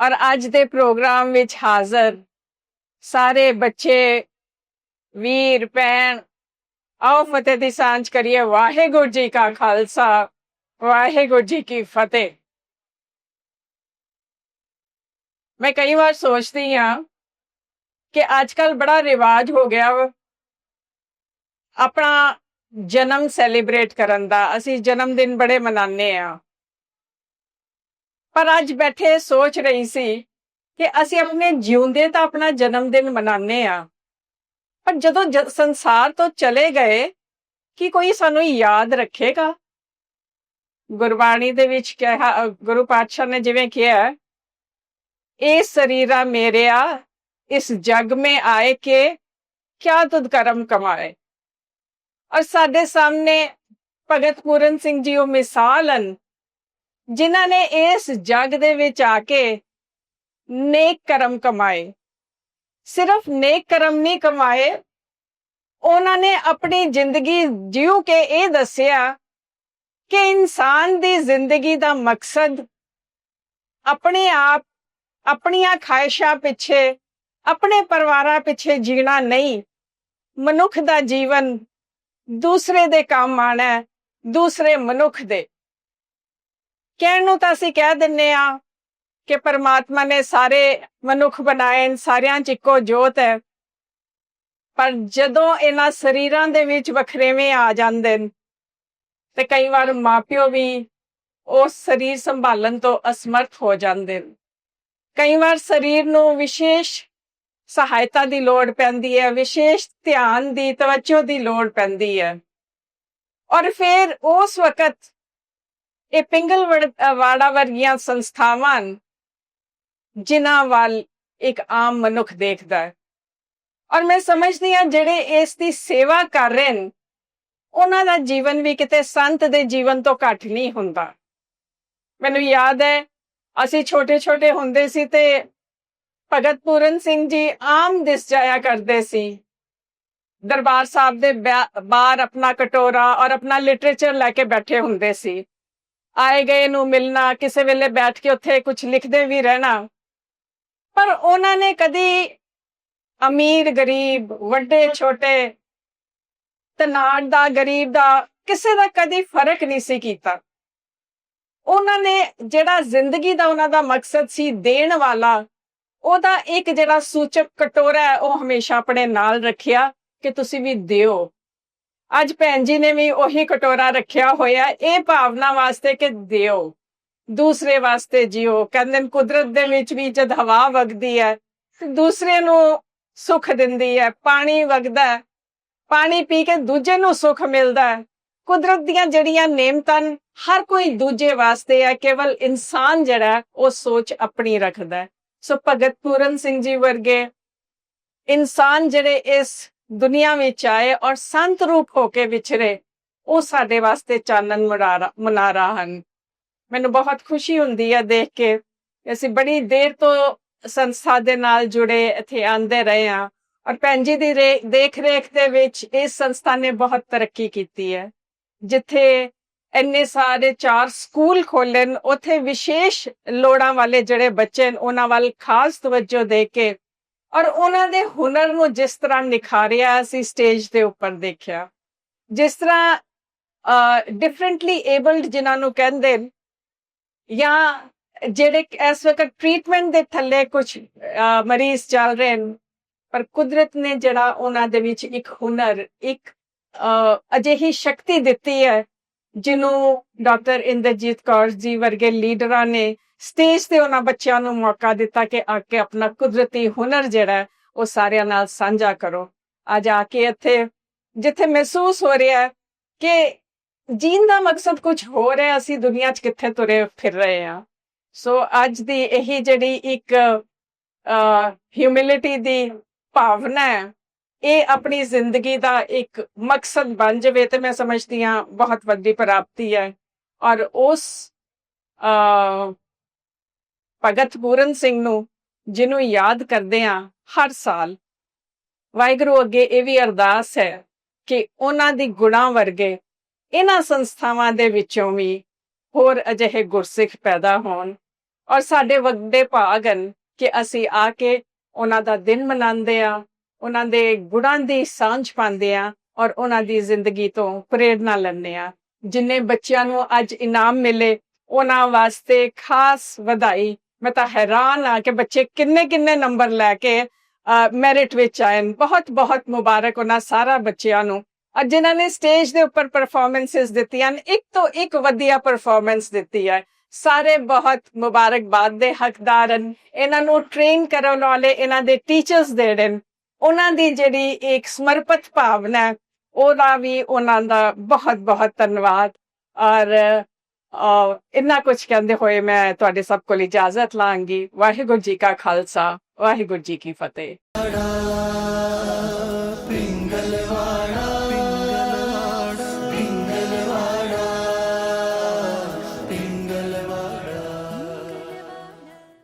ਔਰ ਅੱਜ ਦੇ ਪ੍ਰੋਗਰਾਮ ਵਿੱਚ ਹਾਜ਼ਰ ਸਾਰੇ ਬੱਚੇ, ਵੀਰ, ਭੈਣ, ਆਓ ਫਤਿਹ ਦੀ ਸਾਂਝ ਕਰੀਏ। ਵਾਹਿਗੁਰੂ ਜੀ ਕਾ ਖਾਲਸਾ, ਵਾਹਿਗੁਰੂ ਜੀ ਕੀ ਫਤਿਹ। ਮੈਂ ਕਈ ਵਾਰ ਸੋਚਦੀ ਹਾਂ ਕਿ ਅੱਜ ਕੱਲ ਬੜਾ ਰਿਵਾਜ ਹੋ ਗਿਆ ਵਾ। ਆਪਣਾ ਜਨਮ ਸੈਲੀਬ੍ਰੇਟ ਕਰਨ ਦਾ। ਅਸੀਂ ਜਨਮ ਦਿਨ ਬੜੇ ਮਨਾਉਂਦੇ ਆ ਪਰ ਅੱਜ ਬੈਠੇ ਸੋਚ ਰਹੀ ਸੀ ਕਿ ਅਸੀਂ ਆਪਣੇ ਜਿਉਂਦੇ ਤਾਂ ਆਪਣਾ ਜਨਮ ਦਿਨ ਮਨਾਉਂਦੇ ਆ ਪਰ ਜਦੋਂ ਜ- ਸੰਸਾਰ ਤੋਂ ਚਲੇ ਗਏ, ਕੀ ਕੋਈ ਸਾਨੂੰ ਯਾਦ ਰੱਖੇਗਾ? ਗੁਰਬਾਣੀ ਦੇ ਵਿੱਚ ਕਿਹਾ ਗੁਰੂ ਪਾਤਸ਼ਾਹ ਨੇ ਜਿਵੇਂ ਕਿਹਾ ਇਹ ਸਰੀਰਾ ਮੇਰਿਆ, ਇਸ ਜਗ में ਆਏ ਕੇ, ਕਿਆ ਤੁਧ ਕਰਮ ਕਮਾਏ? ਔਰ ਸਾਡੇ ਸਾਹਮਣੇ ਭਗਤ ਪੂਰਨ ਸਿੰਘ ਜੀ ਉਹ ਮਿਸਾਲ ਹਨ। ਜਿਨ੍ਹਾਂ ਨੇ ਇਸ ਜੱਗ ਦੇ ਵਿੱਚ ਆ ਕੇ ਨੇਕ ਕਰਮ ਕਮਾਏ। ਸਿਰਫ ਨੇਕ ਕਰਮ ਨਹੀਂ ਕਮਾਏ, ਉਹਨਾਂ ਨੇ ਆਪਣੀ ਜ਼ਿੰਦਗੀ ਜਿਉ ਕੇ ਇਹ ਦੱਸਿਆ ਕਿ ਇਨਸਾਨ ਦੀ ਜ਼ਿੰਦਗੀ ਦਾ ਮਕਸਦ ਆਪਣੇ ਆਪ, ਆਪਣੀਆਂ ਖਾਹਿਸ਼ਾਂ ਪਿੱਛੇ, ਆਪਣੇ ਪਰਿਵਾਰਾਂ ਪਿੱਛੇ ਜੀਣਾ ਨਹੀਂ। ਮਨੁੱਖ ਦਾ ਜੀਵਨ ਦੂਸਰੇ ਦੇ ਕੰਮ ਆਣਾ ਦੂਸਰੇ ਮਨੁੱਖ ਦੇ। ਕਹਿਣ ਨੂੰ ਤਾਂ ਅਸੀਂ ਕਹਿ ਦਿੰਨੇ ਆ ਕਿ ਪਰਮਾਤਮਾ ਨੇ ਸਾਰੇ ਮਨੁੱਖ ਬਣਾਏ ਨੇ ਸਾਰਿਆਂ 'ਚ ਇੱਕੋ ਜੋਤ ਹੈ। ਪਰ ਜਦੋਂ ਇਹਨਾਂ ਸਰੀਰਾਂ ਦੇ ਵਿੱਚ ਵਖਰੇਵੇਂ ਆ ਜਾਂਦੇ ਨੇ, ਤੇ ਕਈ ਵਾਰ ਮਾਪਿਓ ਵੀ ਉਸ ਸਰੀਰ ਸੰਭਾਲਣ ਤੋਂ ਅਸਮਰਥ ਹੋ ਜਾਂਦੇ ਨੇ। ਕਈ ਵਾਰ ਸਰੀਰ ਨੂੰ ਵਿਸ਼ੇਸ਼ ਸਹਾਇਤਾ ਦੀ ਲੋੜ ਪੈਂਦੀ ਹੈ, ਵਿਸ਼ੇਸ਼ ਧਿਆਨ ਦੀ, ਤਵੱਜੋ ਦੀ ਲੋੜ ਪੈਂਦੀ ਹੈ। ਔਰ ਫਿਰ ਉਸ ਵਕਤ ਇਹ ਪਿੰਗਲ ਵਾੜਾ ਵਰਗੀਆਂ ਸੰਸਥਾਵਾਂ ਜਿਨ੍ਹਾਂ ਵੱਲ ਇੱਕ ਆਮ ਮਨੁੱਖ ਦੇਖਦਾ ਹੈ। ਔਰ ਮੈਂ ਸਮਝਦੀ ਹਾਂ ਜਿਹੜੇ ਇਸ ਦੀ ਸੇਵਾ ਕਰ ਰਹੇ ਨੇ ਉਹਨਾਂ ਦਾ ਜੀਵਨ ਵੀ ਕਿਤੇ ਸੰਤ ਦੇ ਜੀਵਨ ਤੋਂ ਘੱਟ ਨਹੀਂ ਹੁੰਦਾ। ਮੈਨੂੰ ਯਾਦ ਹੈ, ਅਸੀਂ ਛੋਟੇ ਛੋਟੇ ਹੁੰਦੇ ਸੀ ਤੇ ਭਗਤ ਪੂਰਨ ਸਿੰਘ ਜੀ ਆਮ ਦਿਸ ਜਾਇਆ ਕਰਦੇ ਸੀ। ਦਰਬਾਰ ਸਾਹਿਬ ਦੇ ਬਾ- ਬਾਹਰ ਆਪਣਾ ਕਟੋਰਾ ਔਰ ਆਪਣਾ ਲਿਟਰੇਚਰ ਲੈ ਕੇ ਬੈਠੇ ਹੁੰਦੇ ਸੀ। ਆਏ ਗਏ ਨੂੰ ਮਿਲਣਾ, ਕਿਸੇ ਵੇਲੇ ਬੈਠ ਕੇ ਉੱਥੇ ਕੁਝ ਲਿਖਦੇ ਵੀ ਰਹਿਣਾ। ਪਰ ਉਹਨਾਂ ਨੇ ਕਦੀ ਅਮੀਰ, ਗਰੀਬ, ਵੱਡੇ, ਛੋਟੇ, ਤਨਾੜ ਦਾ, ਗਰੀਬ ਦਾ ਕਿਸੇ ਦਾ ਕਦੀ ਫ਼ਰਕ ਨਹੀਂ ਸੀ ਕੀਤਾ। ਉਹਨਾਂ ਨੇ ਜਿਹੜਾ ਜ਼ਿੰਦਗੀ ਦਾ ਉਹਨਾਂ ਦਾ ਮਕਸਦ ਸੀ ਦੇਣ ਵਾਲਾ, ਉਹਦਾ ਇੱਕ ਜਿਹੜਾ ਸੂਚਕ ਕਟੋਰਾ ਹੈ, ਉਹ ਹਮੇਸ਼ਾ ਆਪਣੇ ਨਾਲ ਰੱਖਿਆ ਕਿ ਤੁਸੀਂ ਵੀ ਦਿਓ। ਅੱਜ ਭੈਣ ਜੀ ਨੇ ਵੀ ਉਹੀ ਕਟੋਰਾ ਰੱਖਿਆ ਹੋਇਆ। ਇਹ ਭਾਵਨਾ ਵਾਸਤੇ ਕਿ ਦਿਓ। ਦੂਸਰੇ ਵਾਸਤੇ ਜਿਓ। ਕਹਿੰਦੇ ਨੇ ਕੁਦਰਤ ਦੇ ਵਿੱਚ ਵੀ ਜਦ ਹਵਾ ਵਗਦੀ ਹੈ ਦੂਸਰੇ ਨੂੰ ਸੁੱਖ ਦਿੰਦੀ ਹੈ। ਪਾਣੀ ਵਗਦਾ ਹੈ। ਪਾਣੀ ਪੀ ਕੇ ਦੂਜੇ ਨੂੰ ਸੁੱਖ ਮਿਲਦਾ ਹੈ। ਕੁਦਰਤ ਦੀਆਂ ਜਿਹੜੀਆਂ ਨੇਮਤਾਂ ਹਰ ਕੋਈ ਦੂਜੇ ਵਾਸਤੇ ਹੈ। ਕੇਵਲ ਇਨਸਾਨ ਜਿਹੜਾ ਉਹ ਸੋਚ ਆਪਣੀ ਰੱਖਦਾ ਹੈ। ਸੋ ਭਗਤ ਪੂਰਨ ਸਿੰਘ ਜੀ ਵਰਗੇ ਇਨਸਾਨ ਜਿਹੜੇ ਇਸ ਦੁਨੀਆ ਵਿੱਚ ਆਏ ਔਰ ਸੰਤ ਰੂਪ ਹੋ ਕੇ ਵਿਚਰੇ ਉਹ ਸਾਡੇ ਵਾਸਤੇ ਚਾਨਣ ਮੁਨਾਰਾ ਮੁਨਾਰਾ ਹਨ। ਮੈਨੂੰ ਬਹੁਤ ਖੁਸ਼ੀ ਹੁੰਦੀ ਹੈ ਦੇਖ ਕੇ, ਅਸੀਂ ਬੜੀ ਦੇਰ ਤੋਂ ਸੰਸਥਾ ਦੇ ਨਾਲ ਜੁੜੇ, ਇੱਥੇ ਆਂਦੇ ਰਹੇ ਹਾਂ। ਔਰ ਭੈਣ ਜੀ ਦੀ ਰੇ- ਦੇਖ ਰੇਖ ਦੇ ਵਿੱਚ ਇਸ ਸੰਸਥਾ ਨੇ ਬਹੁਤ ਤਰੱਕੀ ਕੀਤੀ ਹੈ। ਜਿੱਥੇ ਇੰਨੇ ਸਾਰੇ ਚਾਰ ਸਕੂਲ ਖੋਲੇ ਨੇ ਉੱਥੇ ਵਿਸ਼ੇਸ਼ ਲੋੜਾਂ ਵਾਲੇ ਜਿਹੜੇ ਬੱਚੇ ਨੇ ਉਹਨਾਂ ਵੱਲ ਖਾਸ ਤਵੱਜੋ ਦੇ ਕੇ ਔਰ ਉਹਨਾਂ ਦੇ ਹੁਨਰ ਨੂੰ ਜਿਸ ਤਰ੍ਹਾਂ ਨਿਖਾਰਿਆ ਅਸੀਂ ਸਟੇਜ ਦੇ ਉੱਪਰ ਦੇਖਿਆ, ਜਿਸ ਤਰ੍ਹਾਂ ਡਿਫਰੈਂਟਲੀ ਏਬਲਡ ਜਿਨ੍ਹਾਂ ਨੂੰ ਕਹਿੰਦੇ ਜਾਂ ਜਿਹੜੇ ਇਸ ਵਕਤ ਟ੍ਰੀਟਮੈਂਟ ਦੇ ਥੱਲੇ ਕੁਝ ਮਰੀਜ਼ ਚੱਲ ਰਹੇ ਨੇ, ਪਰ ਕੁਦਰਤ ਨੇ ਜਿਹੜਾ ਉਹਨਾਂ ਦੇ ਵਿੱਚ ਇੱਕ ਹੁਨਰ, ਇੱਕ ਅਜਿਹੀ ਸ਼ਕਤੀ ਦਿੱਤੀ ਹੈ ਜਿਹਨੂੰ ਡਾਕਟਰ ਇੰਦਰਜੀਤ ਕੌਰ ਜੀ ਵਰਗੇ ਲੀਡਰਾਂ ਨੇ ਸਟੇਜ ਤੇ ਉਹਨਾਂ ਬੱਚਿਆਂ ਨੂੰ ਮੌਕਾ ਦਿੱਤਾ ਕਿ ਆ ਕੇ ਆਪਣਾ ਕੁਦਰਤੀ ਹੁਨਰ ਜਿਹੜਾ ਹੈ, ਉਹ ਸਾਰਿਆਂ ਨਾਲ ਸਾਂਝਾ ਕਰੋ। ਅੱਜ ਆ ਕੇ ਇੱਥੇ ਜਿੱਥੇ ਮਹਿਸੂਸ ਹੋ ਰਿਹਾ ਹੈ ਕਿ ਜੀਣ ਦਾ ਮਕਸਦ ਕੁਝ ਹੋਰ ਹੈ ਅਸੀਂ ਦੁਨੀਆ 'ਚ ਕਿੱਥੇ ਤੁਰੇ ਫਿਰ ਰਹੇ ਹਾਂ। ਸੋ ਅੱਜ ਦੀ ਇਹੀ ਜਿਹੜੀ ਇੱਕ ਹਿਊਮਿਲਿਟੀ ਦੀ ਭਾਵਨਾ ਹੈ ਇਹ ਆਪਣੀ ਜ਼ਿੰਦਗੀ ਦਾ ਇੱਕ ਮਕਸਦ ਬਣ ਜਾਵੇ ਤੇ ਮੈਂ ਸਮਝਦੀ ਹਾਂ ਬਹੁਤ ਵੱਡੀ ਪ੍ਰਾਪਤੀ ਹੈ। ਔਰ ਉਸ ਅ ਭਗਤ ਪੂਰਨ ਸਿੰਘ ਨੂੰ, ਜਿਹਨੂੰ ਯਾਦ ਕਰਦੇ ਆ ਹਰ ਸਾਲ, ਵਾਹਿਗੁਰੂ ਅੱਗੇ ਇਹ ਵੀ ਅਰਦਾਸ ਹੈ ਕਿ ਉਹਨਾਂ ਦੀ ਗੁਣਾ ਵਰਗੇ ਇਹਨਾਂ ਸੰਸਥਾਵਾਂ ਦੇ ਵਿੱਚੋਂ ਵੀ ਹੋਰ ਅਜਿਹੇ ਗੁਰਸਿੱਖ ਪੈਦਾ ਹੋਣ। ਔਰ ਸਾਡੇ ਵੱਡੇ ਭਾਗਨ ਕਿ ਅਸੀਂ ਆ ਕੇ ਉਹਨਾਂ ਦਾ ਦਿਨ ਮਨਾਉਂਦੇ ਆ ਉਹਨਾਂ ਦੇ ਗੁਣਾਂ ਦੀ ਸਾਂਝ ਪਾਉਂਦੇ ਆ ਔਰ ਉਹਨਾਂ ਦੀ ਜ਼ਿੰਦਗੀ ਤੋਂ ਪ੍ਰੇਰਨਾ ਲੈਂਦੇ ਆ। ਜਿੰਨੇ ਬੱਚਿਆਂ ਨੂੰ ਅੱਜ ਇਨਾਮ ਮਿਲੇ, ਉਹਨਾਂ ਵਾਸਤੇ ਖਾਸ ਵਧਾਈ। ਮੈਂ ਤਾਂ ਹੈਰਾਨ ਆ ਕਿ ਬੱਚੇ ਕਿੰਨੇ ਕਿੰਨੇ ਨੰਬਰ ਲੈ ਕੇ ਮੈਰਿਟ ਵਿੱਚ ਆਏ ਨੇ। ਬਹੁਤ ਬਹੁਤ ਮੁਬਾਰਕ ਉਹਨਾਂ ਸਾਰਾ ਬੱਚਿਆਂ ਨੂੰ। ਅੱਜ ਜਿਨ੍ਹਾਂ ਨੇ ਸਟੇਜ ਦੇ ਉੱਪਰ ਪਰਫਾਰਮੈਂਸਸ ਦਿੱਤੀਆਂ ਨੇ। ਇੱਕ ਤੋਂ ਇੱਕ ਵਧੀਆ ਪਰਫਾਰਮੈਂਸ ਦਿੱਤੀ ਹੈ ਸਾਰੇ ਬਹੁਤ ਮੁਬਾਰਕਬਾਦ ਦੇ ਹੱਕਦਾਰ ਹਨ। ਇਹਨਾਂ ਨੂੰ ਟ੍ਰੇਨ ਕਰਨ ਵਾਲੇ ਇਹਨਾਂ ਦੇ ਟੀਚਰਸ ਜਿਹੜੇ ਨੇ ਉਹਨਾਂ ਦੀ ਜਿਹੜੀ ਇੱਕ ਸਮਰਪਿਤ ਭਾਵਨਾ ਉਹਦਾ ਵੀ ਉਹਨਾਂ ਦਾ ਬਹੁਤ ਬਹੁਤ ਧੰਨਵਾਦ। ਔਰ ਅਹ, ਇੰਨਾ ਕੁਝ ਕਹਿੰਦੇ ਹੋਏ ਮੈਂ ਤੁਹਾਡੇ ਸਭ ਕੋਲ ਇਜਾਜ਼ਤ ਲਾਂਗੀ। ਵਾਹਿਗੁਰੂ ਜੀ ਕਾ ਖਾਲਸਾ ਵਾਹਿਗੁਰੂ ਜੀ ਕੀ ਫਤਿਹ।